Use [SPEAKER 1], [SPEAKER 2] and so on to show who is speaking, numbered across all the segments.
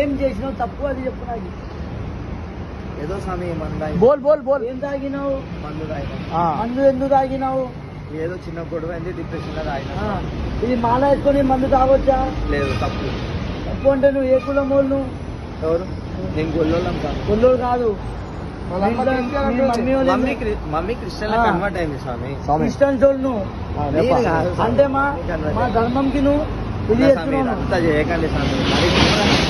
[SPEAKER 1] ఏం చేసినావు? తప్పు అది చెప్పు నాకు.
[SPEAKER 2] ఏదో స్వామి మంద
[SPEAKER 1] బోల్ బోల్ బోల్. ఏం తాగినావు?
[SPEAKER 2] మందు తాగిన.
[SPEAKER 1] మందు ఎందుకు తాగినావు?
[SPEAKER 2] ఏదో చిన్న గొడవ అయింది డిప్రెషన్లో తాగిన
[SPEAKER 1] ఇది మాల వేసుకొని మందు తాగొచ్చా?
[SPEAKER 2] లేదు తప్పు.
[SPEAKER 1] తప్పు అంటే నువ్వు ఏ కులం వాళ్ళు
[SPEAKER 2] ఎవరు? నేను గొల్లోళ్ళం కాదు.
[SPEAKER 1] కొల్లోడు కాదు. Mummy
[SPEAKER 2] Christian. కన్వర్ట్ అయింది స్వామి.
[SPEAKER 1] అంటే మా. ధర్మంకి నువ్వు ఇది చేస్తున్నావు
[SPEAKER 2] చేయకండి స్వామి.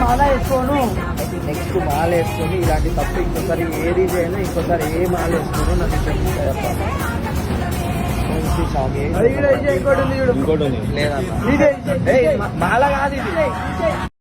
[SPEAKER 1] మాల వేసుకోను
[SPEAKER 2] నెక్స్ట్ మాల వేసుకొని ఇలాంటి తప్పు ఇంకోసారి ఏది చేయను ఇంకోసారి ఏ మాల వేసుకోను
[SPEAKER 1] ఇది ఇంకోటి ఉంది
[SPEAKER 2] మాల కాదు
[SPEAKER 1] ఇదే.